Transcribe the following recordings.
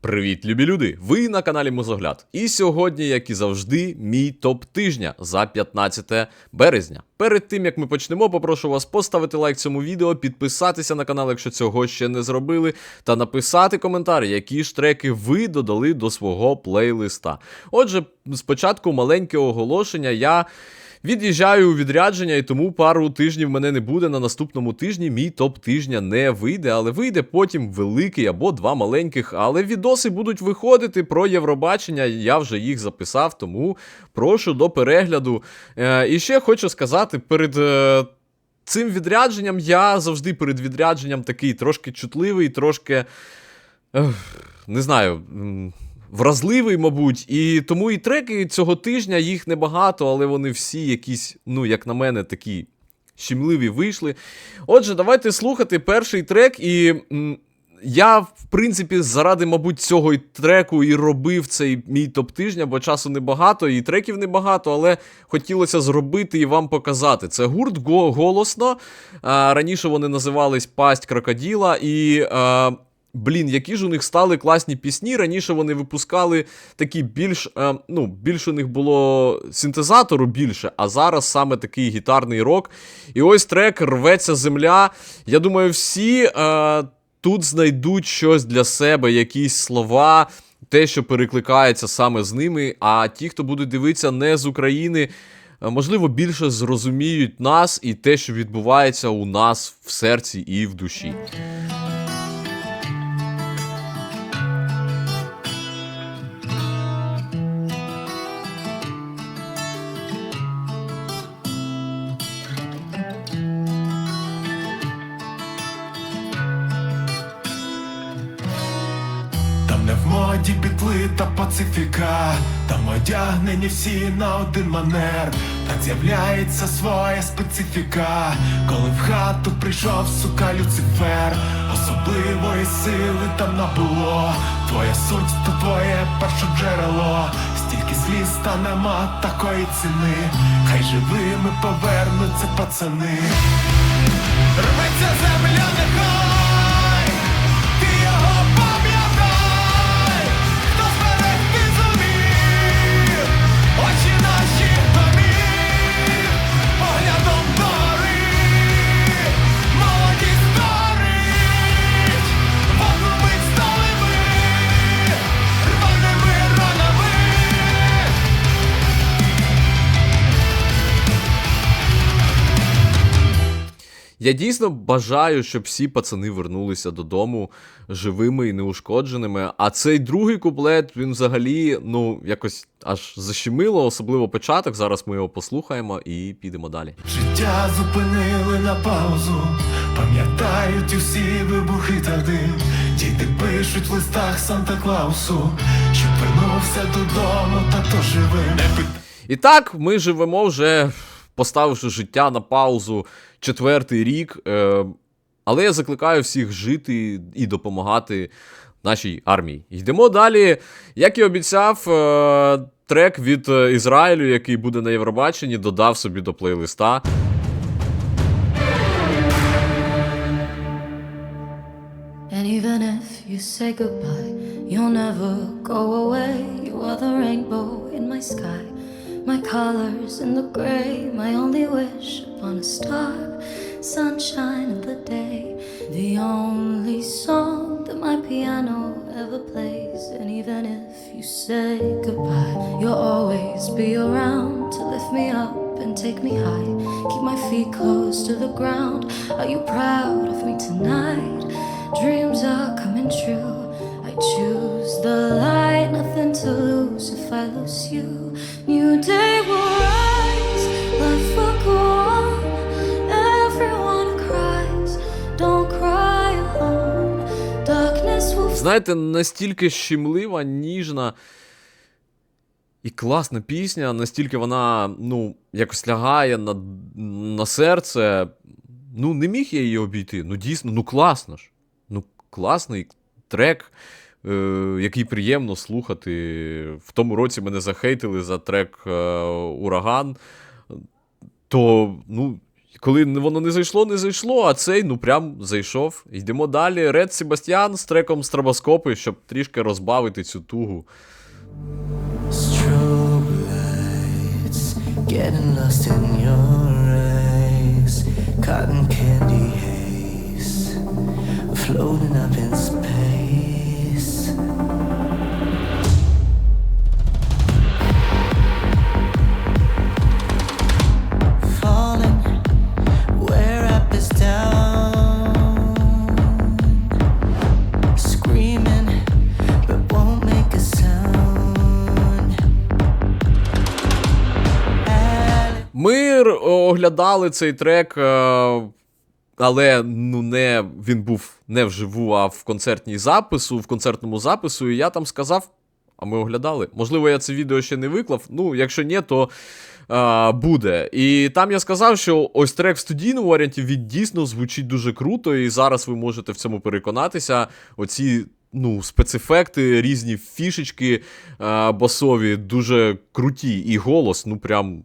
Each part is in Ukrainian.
Привіт, любі люди! Ви на каналі Музогляд. І сьогодні, як і завжди, мій топ тижня за 15 березня. Перед тим як ми почнемо, попрошу вас поставити лайк цьому відео, підписатися на канал, якщо цього ще не зробили, та написати коментар, які ж треки ви додали до свого плейлиста. Отже, спочатку маленьке оголошення. Я. Від'їжджаю у відрядження, і тому пару тижнів мене не буде. На наступному тижні мій топ тижня не вийде, але вийде потім великий або два маленьких. Але відоси будуть виходити про Євробачення. Я вже їх записав, тому прошу до перегляду. Е, і ще хочу сказати, перед. Е, Цим відрядженням я завжди перед відрядженням такий трошки чутливий, трошки. Не знаю. Вразливий, мабуть. І тому і треки цього тижня їх небагато, але вони всі якісь, ну, як на мене, такі щемливі вийшли. Отже, давайте слухати перший трек. І я, в принципі, заради, мабуть, цього і треку і робив цей мій топ тижня, бо часу небагато, і треків небагато, але хотілося зробити і вам показати. Це гурт «Го- голосно. А, раніше вони називались Пасть крокоділа. І. А, Блін, які ж у них стали класні пісні. Раніше вони випускали такі більш, е, ну, більше у них було синтезатору більше, а зараз саме такий гітарний рок. І ось трек рветься земля. Я думаю, всі е, тут знайдуть щось для себе, якісь слова, те, що перекликається саме з ними. А ті, хто будуть дивитися не з України. е, Можливо, більше зрозуміють нас і те, що відбувається у нас в серці і в душі. Пацифіка, там одягнені всі на один манер, та з'являється своя специфіка, коли в хату прийшов сука Люцифер, особливої сили там набуло, твоя суть то твоє перше джерело, стільки сліз та нема такої ціни, хай живими повернуться пацани. Рветься земля нехай, Я дійсно бажаю, щоб всі пацани вернулися додому живими і неушкодженими. А цей другий куплет, він взагалі, ну, якось аж защемило, особливо початок. Зараз ми його послухаємо і підемо далі. Життя зупинили на паузу, пам'ятають усі вибухи та дим. Діти пишуть в листах Санта Клаусу, щоб вернувся додому, та то живим. І так, ми живемо вже, поставивши життя на паузу четвертий рік. Е, але я закликаю всіх жити і допомагати нашій армії. Йдемо далі. Як і обіцяв, е, трек від Ізраїлю, який буде на Євробаченні, додав собі до плейлиста. Even if you say goodbye, you'll never go away. You are the rainbow in my sky, my colors in the gray, my only wish upon a star, sunshine of the day. The only song that my piano ever plays. And even if you say goodbye, you'll always be around to lift me up and take me high. Keep my feet close to the ground. Are you proud of me tonight? Dreams are coming true. Choose the light, nothing to lose if I lose you. New day will rise, life will go on. Everyone cries, don't cry alone. Darkness will Знаєте, настільки щемлива, ніжна і класна пісня, настільки вона, ну, якось лягає на, на серце. Ну, не міг я її обійти. Ну, дійсно, ну класно ж. Ну, класний трек, який приємно слухати. В тому році мене захейтили за трек е, Ураган. То, ну, Коли воно не зайшло, не зайшло, а цей ну прям зайшов. Йдемо далі. Ред Себастьян з треком Страбоскопи, щоб трішки розбавити цю тугу. Cotton candy haze, floating up in space. Ми оглядали цей трек, е, але ну не він був не вживу, а в концертній запису, в концертному запису. І я там сказав. А ми оглядали. Можливо, я це відео ще не виклав. Ну, якщо ні, то е, буде. І там я сказав, що ось трек в студійному варіанті він дійсно звучить дуже круто, і зараз ви можете в цьому переконатися. Оці. Ну, спецефекти, різні фішечки е, басові, дуже круті. І голос, ну прям,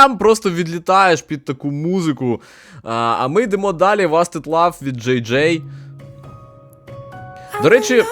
прям просто відлітаєш під таку музику. А, а ми йдемо далі. Wasted Love від JJ. До речі,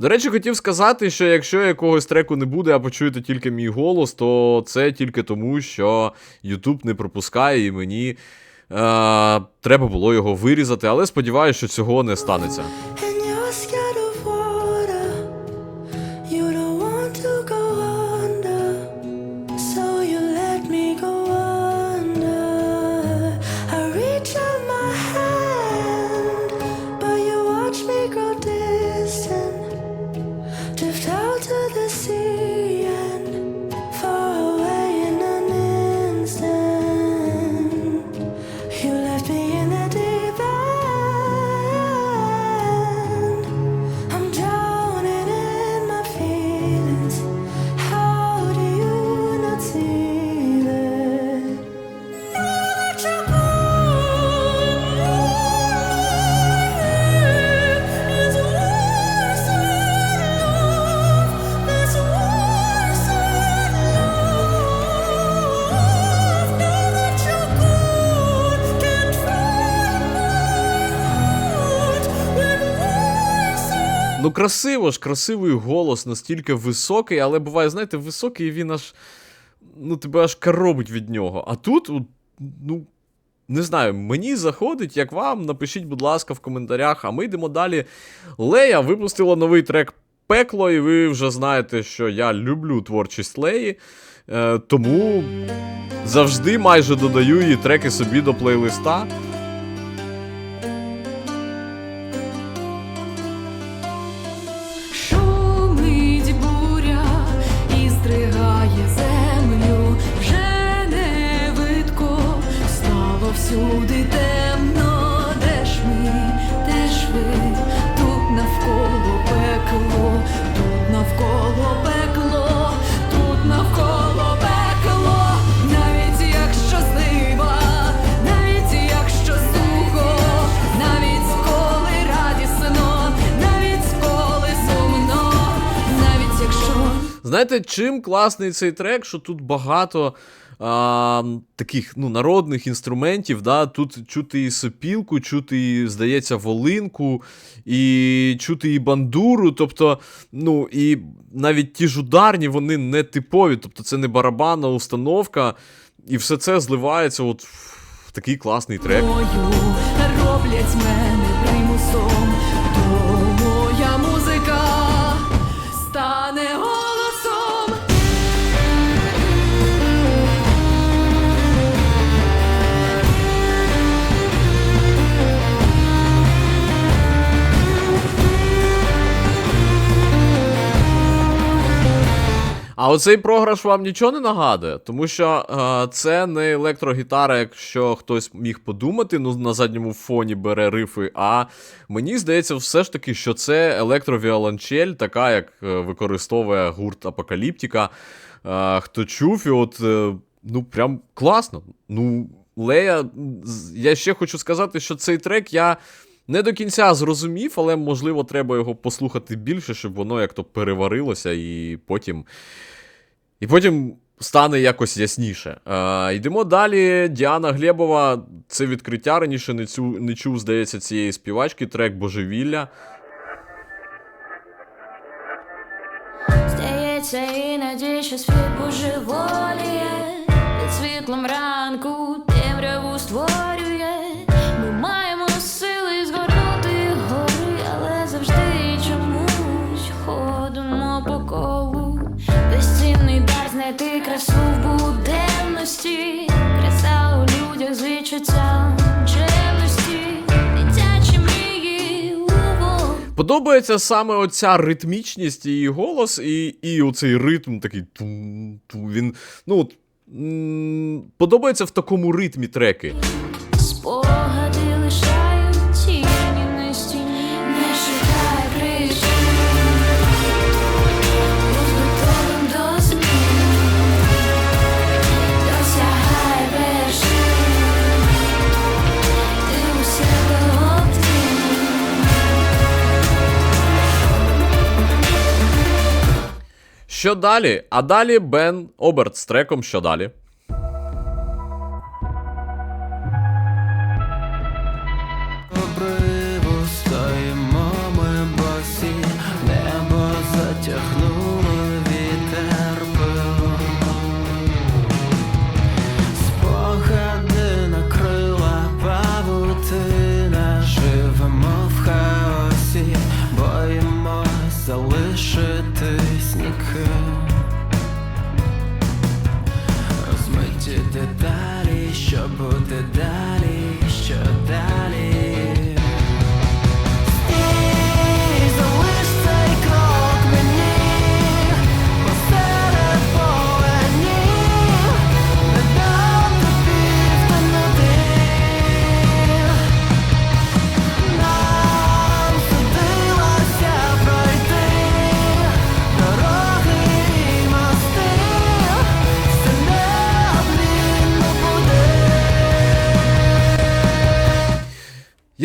до речі, хотів сказати, що якщо якогось треку не буде, а почуєте тільки мій голос, то це тільки тому, що YouTube не пропускає і мені е, треба було його вирізати, але сподіваюся, що цього не станеться. Красиво ж, красивий голос, настільки високий, але буває, знаєте, високий, він аж. Ну, тебе аж коробить від нього. А тут, ну. Не знаю, мені заходить, як вам. Напишіть, будь ласка, в коментарях. А ми йдемо далі. Лея випустила новий трек Пекло, і ви вже знаєте, що я люблю творчість Леї. Е, тому завжди майже додаю її треки собі до плейлиста. Всюди темно, де ж ми, де ж ви, тут навколо пекло, тут навколо пекло, тут навколо пекло, навіть якщо злива, навіть якщо сухо, навіть коли радісно, навіть коли сумно, навіть якщо. Знаєте, чим класний цей трек, що тут багато а, таких ну, народних інструментів. Да? Тут чути і сопілку, чути, і, здається, волинку, і чути і бандуру. Тобто, ну, і навіть ті ж ударні, вони не типові. Тобто, це не барабанна установка, і все це зливається от в такий класний трек. Роблять мене А оцей програш вам нічого не нагадує, тому що е, це не електрогітара, якщо хтось міг подумати, ну на задньому фоні бере рифи. А мені здається, все ж таки, що це електровіолончель, така як е, використовує гурт Апокаліптика. Е, хто чув, і от е, ну прям класно. Ну, Лея, я ще хочу сказати, що цей трек я. Не до кінця зрозумів, але можливо треба його послухати більше, щоб воно як-то переварилося і потім. І потім стане якось ясніше. Е, йдемо далі. Діана Глебова, це відкриття. Раніше не, цю, не чув, здається, цієї співачки, трек Божевілля. Здається, іноді що світ божеволіє Під світлом ранку Подобається саме оця ритмічність її голос, і, і оцей ритм такий ту-ту. він. Ну, от, м, подобається в такому ритмі треки. Спогади Що далі? А далі Бен Оберт з треком Що далі?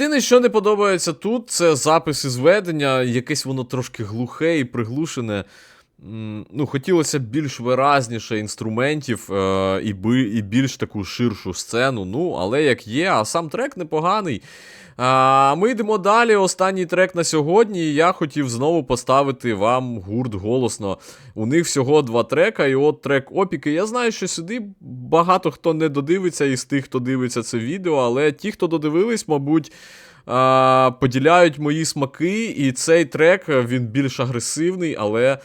Єдине, що не подобається тут, це запис і зведення, якесь воно трошки глухе і приглушене. Ну, хотілося більш виразніше інструментів е, і, би, і більш таку ширшу сцену. Ну, але як є, а сам трек непоганий. А, ми йдемо далі. Останній трек на сьогодні. Я хотів знову поставити вам гурт голосно. У них всього два трека, і от трек опіки. Я знаю, що сюди багато хто не додивиться із тих, хто дивиться це відео, але ті, хто додивились, мабуть. Поділяють мої смаки, і цей трек він більш агресивний, але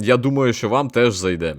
я думаю, що вам теж зайде.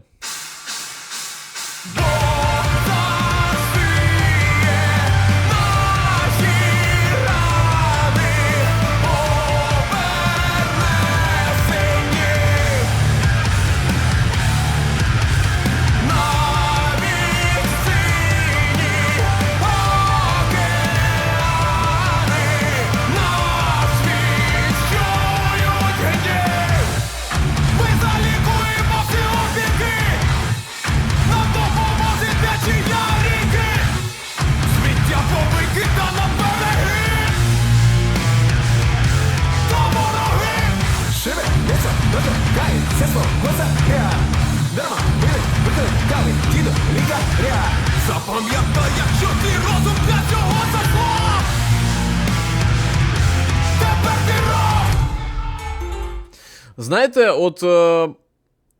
Знаєте, от е,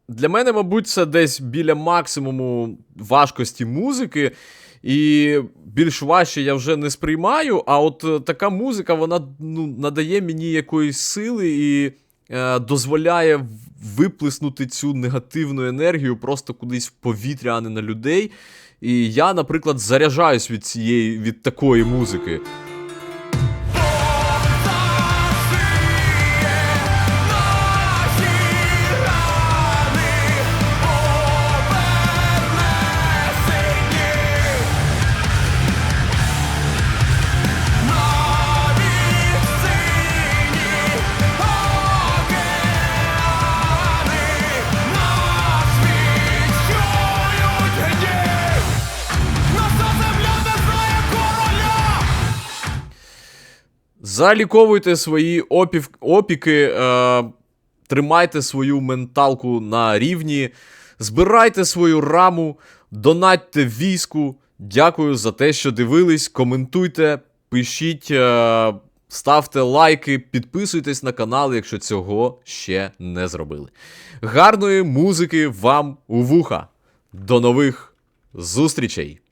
для мене, мабуть, це десь біля максимуму важкості музики. І більш важче я вже не сприймаю. А от е, така музика, вона ну, надає мені якоїсь сили і е, дозволяє виплеснути цю негативну енергію просто кудись в повітря, а не на людей. І я, наприклад, заряджаюсь від цієї від такої музики. Заліковуйте свої опів, опіки, е, тримайте свою менталку на рівні, збирайте свою раму, донатьте війську. Дякую за те, що дивились. Коментуйте, пишіть, е, ставте лайки, підписуйтесь на канал, якщо цього ще не зробили. Гарної музики вам у вуха. До нових зустрічей!